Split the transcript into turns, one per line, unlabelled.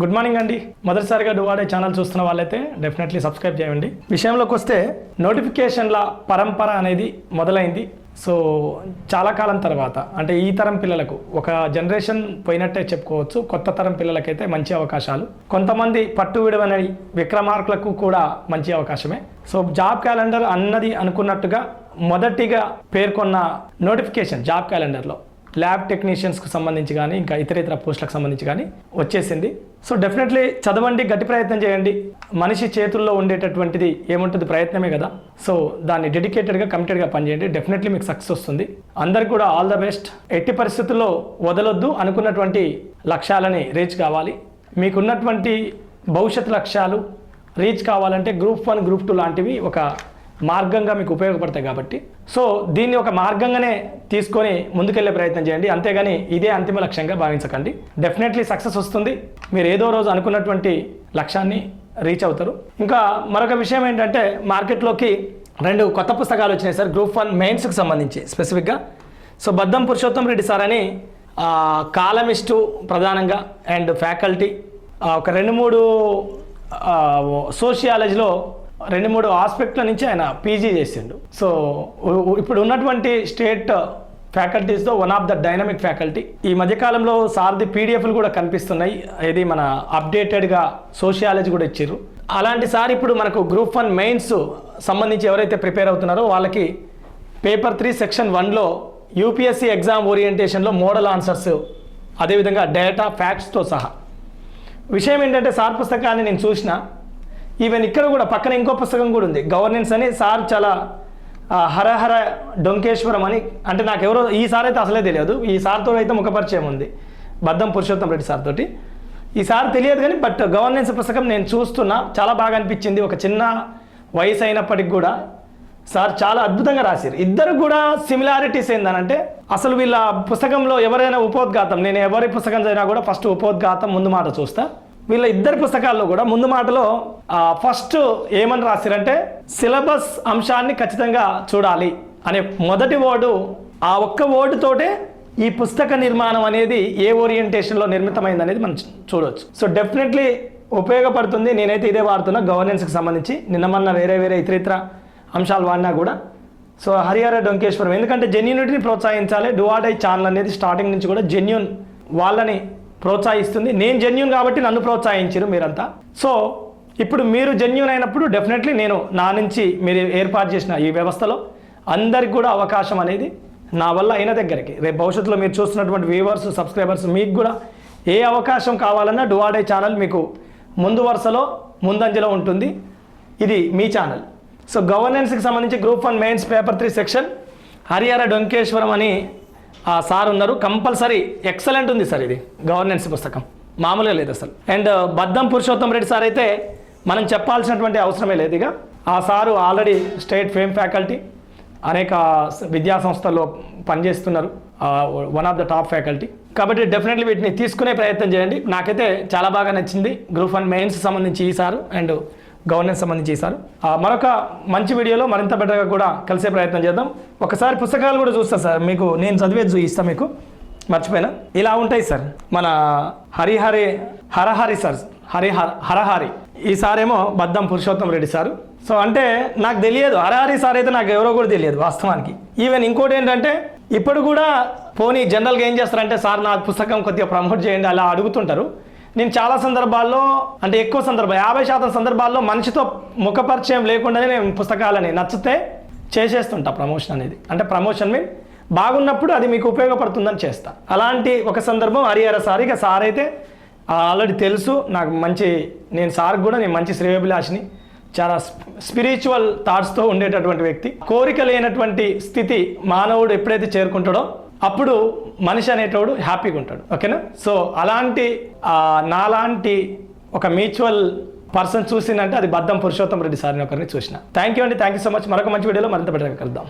Good morning అండి. మొదటిసారిగా డువాడే channel చూస్తున్న వాళ్ళైతే డెఫినెట్లీ సబ్స్క్రైబ్ చేయండి. విషయంలోకి వస్తే నోటిఫికేషన్ల పరంపర అనేది మొదలైంది. సో చాలా కాలం తర్వాత అంటే ఈ తరం పిల్లలకు ఒక జనరేషన్ పోయినట్టే చెప్పుకోవచ్చు. కొత్త తరం పిల్లలకైతే మంచి అవకాశాలు. కొంతమంది పట్టు విడవని విక్రమార్కులకు కూడా మంచి అవకాశమే. సో జాబ్ క్యాలెండర్ అన్నది అనుకున్నట్టుగా మొదటిగా పేర్కొన్న నోటిఫికేషన్ జాబ్ క్యాలెండర్లో ల్యాబ్ టెక్నీషియన్స్కి సంబంధించి కానీ ఇంకా ఇతర ఇతర పోస్టులకు సంబంధించి కానీ వచ్చేసింది. సో డెఫినెట్లీ చదవండి గట్టి ప్రయత్నం చేయండి. మనిషి చేతుల్లో ఉండేటటువంటిది ఏముంటుంది? ప్రయత్నమే కదా. సో దాన్ని డెడికేటెడ్గా కమిటెడ్గా పనిచేయండి. డెఫినెట్లీ మీకు సక్సెస్ వస్తుంది. అందరికి కూడా ఆల్ ద బెస్ట్. ఎట్టి పరిస్థితుల్లో వదలొద్దు అనుకున్నటువంటి లక్ష్యాలని రీచ్ కావాలి. మీకున్నటువంటి భవిష్యత్ లక్ష్యాలు రీచ్ కావాలంటే గ్రూప్ వన్ గ్రూప్ టూ లాంటివి ఒక మార్గంగా మీకు ఉపయోగపడతాయి కాబట్టి. సో దీన్ని ఒక మార్గంగానే తీసుకొని ముందుకెళ్ళే ప్రయత్నం చేయండి. అంతేగాని ఇదే అంతిమ లక్ష్యంగా భావించకండి. డెఫినెట్లీ సక్సెస్ వస్తుంది. మీరు ఏదో రోజు అనుకున్నటువంటి లక్ష్యాన్ని రీచ్ అవుతారు. ఇంకా మరొక విషయం ఏంటంటే మార్కెట్లోకి రెండు కొత్త పుస్తకాలు వచ్చినాయి సార్. గ్రూప్ వన్ మెయిన్స్కి సంబంధించి స్పెసిఫిక్గా సో బద్దం పురుషోత్తం రెడ్డి సార్ అని కాలమిస్టు ప్రధానంగా అండ్ ఫ్యాకల్టీ ఒక రెండు మూడు సోషియాలజీలో రెండు మూడు ఆస్పెక్ట్ల నుంచి ఆయన పీజీ చేసిండు. సో ఇప్పుడు ఉన్నటువంటి state ఫ్యాకల్టీస్తో one of the dynamic faculty. ఈ మధ్యకాలంలో సార్ది పీడిఎఫ్లు కూడా కనిపిస్తున్నాయి. ఇది మన అప్డేటెడ్గా సోషియాలజీ కూడా ఇచ్చారు అలాంటి సార్ ఇప్పుడు మనకు గ్రూప్ వన్ మెయిన్స్ సంబంధించి ఎవరైతే ప్రిపేర్ అవుతున్నారో వాళ్ళకి పేపర్ త్రీ సెక్షన్ వన్లో యూపీఎస్సీ ఎగ్జామ్ ఓరియంటేషన్లో మోడల్ ఆన్సర్స్ అదేవిధంగా డేటా ఫ్యాక్ట్స్తో సహా. విషయం ఏంటంటే సార్ పుస్తకాన్ని నేను చూసిన. ఈవెన్ ఇక్కడ కూడా పక్కన ఇంకో పుస్తకం కూడా ఉంది. గవర్నెన్స్ అని సార్ చాలా హరహర డొంకేశ్వరం అని. అంటే నాకు ఎవరో ఈ సార్ అయితే అసలే తెలియదు. ఈ సార్తో అయితే ముఖపరిచయం ఉంది. బద్దం పురుషోత్తం రెడ్డి సార్ తోటి. ఈ సార్ తెలియదు కానీ బట్ గవర్నెన్స్ పుస్తకం నేను చూస్తున్నా. చాలా బాగా అనిపించింది. ఒక చిన్న వయసు అయినప్పటికి కూడా సార్ చాలా అద్భుతంగా రాశారు. ఇద్దరు కూడా సిమిలారిటీస్ ఏందనంటే అసలు వీళ్ళ పుస్తకంలో ఎవరైనా ఉపోద్ఘాతం నేను ఎవరి పుస్తకం చదివినా కూడా ఫస్ట్ ఉపోద్ఘాతం ముందు మాట చూస్తా. వీళ్ళ ఇద్దరి పుస్తకాల్లో కూడా ముందు మాటలో ఫస్ట్ ఏమని రాశారంటే సిలబస్ అంశాన్ని ఖచ్చితంగా చూడాలి అనే మొదటి వర్డు ఆ ఒక్క వర్డుతోటే ఈ పుస్తక నిర్మాణం అనేది ఏ ఓరియంటేషన్లో నిర్మితమైంది అనేది మనం చూడవచ్చు సో డెఫినెట్లీ ఉపయోగపడుతుంది. నేనైతే ఇదే వాడుతున్నా గవర్నెన్స్కి సంబంధించి. నిన్న మొన్న వేరే వేరే ఇతరితర అంశాలు వాడినా కూడా. సో హరిహర డొంకేశ్వరం. ఎందుకంటే జెన్యూనిటీని ప్రోత్సహించాలి. డువాడై ఛానల్ అనేది స్టార్టింగ్ నుంచి కూడా జెన్యున్ వాళ్ళని ప్రోత్సహిస్తుంది. నేను జెన్యున్ కాబట్టి నన్ను ప్రోత్సహించరు మీరంతా. సో ఇప్పుడు మీరు జెన్యున్ అయినప్పుడు డెఫినెట్లీ నేను నా నుంచి మీరు ఏర్పాటు చేసిన ఈ వ్యవస్థలో అందరికి కూడా అవకాశం అనేది నా వల్ల అయిన దగ్గరికి. రేపు భవిష్యత్తులో మీరు చూస్తున్నటువంటి వ్యూవర్స్ సబ్స్క్రైబర్స్ మీకు కూడా ఏ అవకాశం కావాలన్నా డువాడే ఛానల్ మీకు ముందు వరుసలో ముందంజలో ఉంటుంది. ఇది మీ ఛానల్ సో గవర్నెన్స్కి సంబంధించి group one mains paper three section Harihara Donkeshwaram అని ఆ సార్ ఉన్నారు. కంపల్సరీ ఎక్సలెంట్ ఉంది సార్ ఇది. గవర్నెన్స్ పుస్తకం. మామూలుగా లేదు అసలు. అండ్ బద్దం పురుషోత్తం రెడ్డి సార్ అయితే మనం చెప్పాల్సినటువంటి అవసరమే లేదు ఇక. ఆ sir already state fame faculty. అనేక విద్యా సంస్థల్లో పనిచేస్తున్నారు. One of the top faculty. కాబట్టి డెఫినెట్లీ వీటిని తీసుకునే ప్రయత్నం చేయండి. నాకైతే చాలా బాగా నచ్చింది. గ్రూప్ వన్ మెయిన్స్ సంబంధించి ఈ సారు అండ్ గవర్నెన్స్ సంబంధించి ఇస్తారు మరొక మంచి వీడియోలో మరింత బెటర్గా కూడా కలిసే ప్రయత్నం చేద్దాం. ఒకసారి పుస్తకాలు కూడా చూస్తా సార్. మీకు నేను చదివేది చూపిస్తా మీకు. మర్చిపోయినా? ఇలా ఉంటాయి సార్. మన హరిహరి హరహరి సార్. హరిహర హరహరి. ఈ సారేమో బద్దం పురుషోత్తం రెడ్డి సారు. సో అంటే నాకు తెలియదు. హరహరి సార్ అయితే నాకు ఎవరో కూడా తెలియదు వాస్తవానికి. ఈవెన్ ఇంకోటి ఏంటంటే ఇప్పుడు కూడా పోనీ జనరల్గా ఏం చేస్తారంటే సార్ నా పుస్తకం కొద్దిగా ప్రమోట్ చేయండి అలా అడుగుతుంటారు. నేను చాలా సందర్భాల్లో అంటే ఎక్కువ సందర్భం యాభై శాతం సందర్భాల్లో మనిషితో ముఖపరిచయం లేకుండానే నేను పుస్తకాలని నచ్చితే చేసేస్తుంటా ప్రమోషన్ అనేది. అంటే ప్రమోషన్ మీన్ బాగున్నప్పుడు అది మీకు ఉపయోగపడుతుందని చేస్తా. అలాంటి ఒక సందర్భం హరిహర సార్ ఇక సార్ అయితే ఆల్రెడీ తెలుసు నాకు మంచి నేను సార్ కూడా నేను మంచి శ్రేయోభిలాషిని చాలా స్పిరిచువల్ థాట్స్తో ఉండేటటువంటి వ్యక్తి. కోరిక లేనటువంటి స్థితి మానవుడు ఎప్పుడైతే చేరుకుంటాడో అప్పుడు మనిషి అనేటోడు హ్యాపీగా ఉంటాడు ఓకేనా? సో అలాంటి నాలాంటి ఒక మ్యూచువల్ పర్సన్ చూసిందంటే అది బద్దం పురుషోత్తం రెడ్డి సార్ని ఒకరిని చూసిన. థ్యాంక్ యూ అండి థ్యాంక్ యూ సో మచ్. మరొక మంచి వీడియోలో మరింత బెటర్గా కలుద్దాం.